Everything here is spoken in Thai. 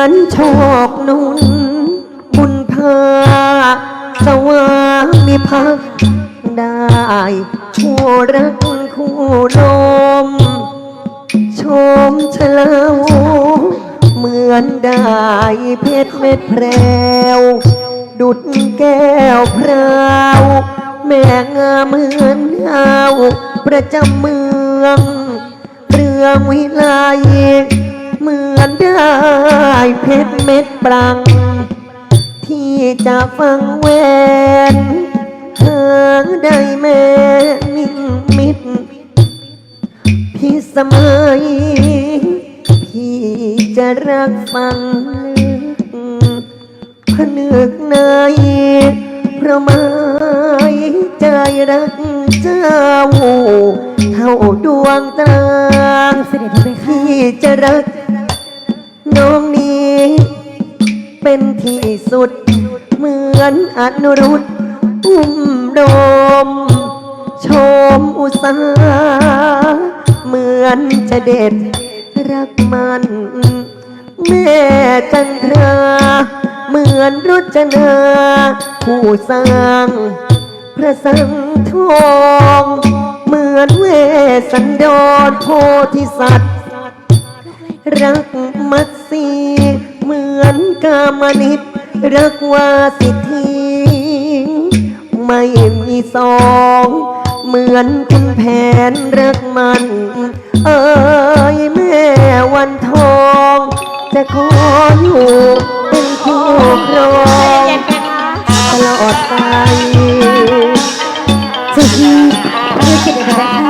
อนโชคนุนบุญพาสวามิภักดิ์ได้คู่รักคู่ลมชมเฉลาวเหมือนได้เพชรเม็ดแพรวดุดแก้วพราวแม่งาเหมือนดาประจำเมือง เรื่องวิไลเหมือนได้ เพชรเม็ดปรัง ที่จะฟังแหวนหาได้แม่นิ่งมิดพี่เสมยพี่จะรักฟังลึกผนึกในเพราะไม่ใจรักเจ้า เท่าดวงตาเสด็จพี่เพคะพี่จะรัก เป็นที่สุด เหมือนอนุรุตอุ้มโดม ชมอุตสาเหมือนจะเด็ดรักมัน แม่จันทราเหมือนรจนาผู้สร้างพระสังทองเหมือนเวสสันดรโพธิสัตว์รักามนิตรักวาสิทธิไม่มีสองเหมือนคุณแผนรักมัน เอ้ยแม่วันทอง จะขออยู่เป็นคู่ครองตลอดไปเสด็จพี่เรียกเสด็จพี่เพคะ